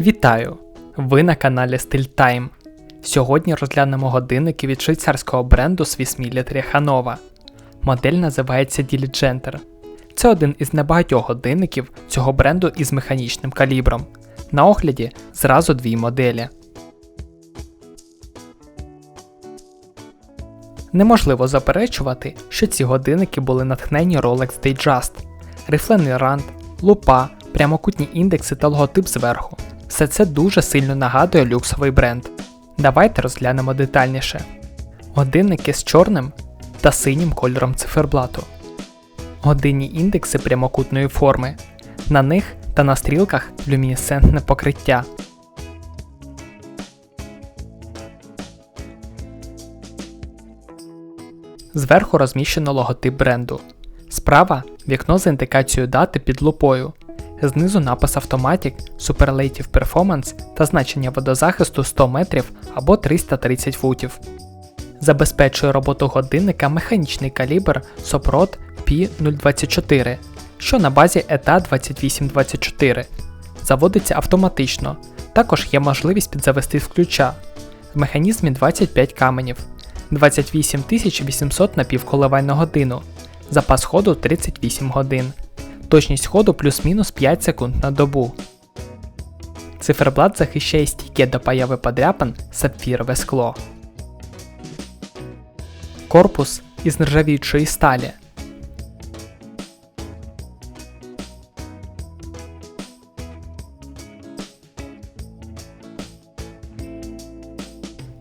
Вітаю! Ви на каналі Time. Сьогодні розглянемо годинники від швейцарського бренду Swiss Military Hanova. Модель називається Diligenter. Це один із небагатьох годинників цього бренду із механічним калібром. На огляді зразу дві моделі. Неможливо заперечувати, що ці годинники були натхнені Rolex Datejust, рифлений рант, лупа, прямокутні індекси та логотип зверху. Все це дуже сильно нагадує люксовий бренд. Давайте розглянемо детальніше. Годинники з чорним та синім кольором циферблату. Годинні індекси прямокутної форми. На них та на стрілках люмінесцентне покриття. Зверху розміщено логотип бренду. Справа вікно з індикацією дати під лупою. Знизу напис Automatic, Superlative Performance та значення водозахисту 100 метрів або 330 футів. Забезпечує роботу годинника механічний калібр Soprod P024, що на базі ETA 2824. Заводиться автоматично. Також є можливість підзавести з ключа. В механізмі 25 каменів, 28 800 напівколивань на годину, запас ходу 38 годин, точність ходу плюс-мінус 5 секунд на добу. Циферблат захищає стійке до появи подряпин сапфірове скло. Корпус із нержавіючої сталі.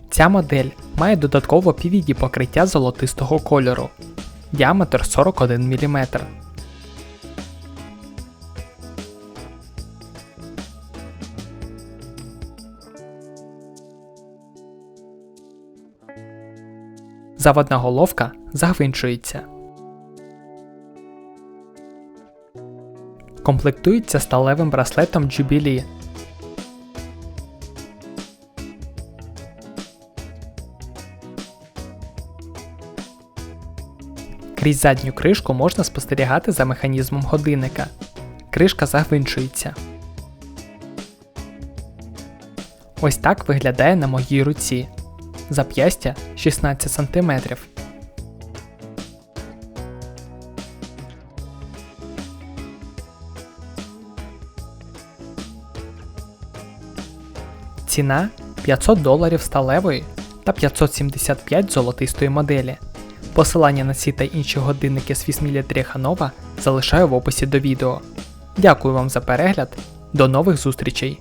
Ця модель має додатково PVD покриття золотистого кольору. Діаметр 41 мм. Заводна головка загвинчується. Комплектується сталевим браслетом Jubilee. Крізь задню кришку можна спостерігати за механізмом годинника. Кришка загвинчується. Ось так виглядає на моїй руці. Зап'ястя 16 см. Ціна 500 доларів сталевої та 575 золотистої моделі. Посилання на ці та інші годинники Swiss Military Hanova залишаю в описі до відео. Дякую вам за перегляд, до нових зустрічей!